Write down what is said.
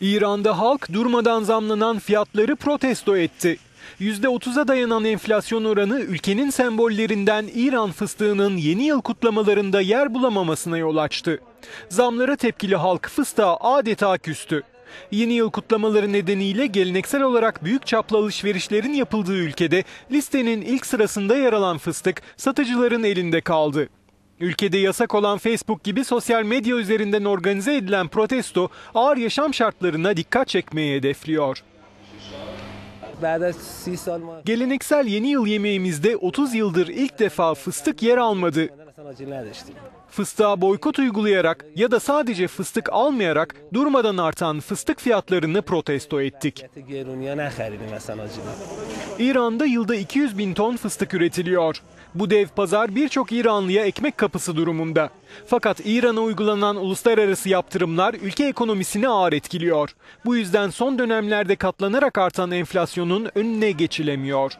İran'da halk durmadan zamlanan fiyatları protesto etti. %30'a dayanan enflasyon oranı ülkenin sembollerinden İran fıstığının yeni yıl kutlamalarında yer bulamamasına yol açtı. Zamlara tepkili halk fıstığa adeta küstü. Yeni yıl kutlamaları nedeniyle geleneksel olarak büyük çaplı alışverişlerin yapıldığı ülkede listenin ilk sırasında yer alan fıstık satıcıların elinde kaldı. Ülkede yasak olan Facebook gibi sosyal medya üzerinden organize edilen protesto ağır yaşam şartlarına dikkat çekmeyi hedefliyor. Geleneksel yeni yıl yemeğimizde 30 yıldır ilk defa fıstık yer almadı. Fıstığa boykot uygulayarak ya da sadece fıstık almayarak durmadan artan fıstık fiyatlarını protesto ettik. İran'da yılda 200 bin ton fıstık üretiliyor. Bu dev pazar birçok İranlıya ekmek kapısı durumunda. Fakat İran'a uygulanan uluslararası yaptırımlar ülke ekonomisini ağır etkiliyor. Bu yüzden son dönemlerde katlanarak artan enflasyonun önüne geçilemiyor.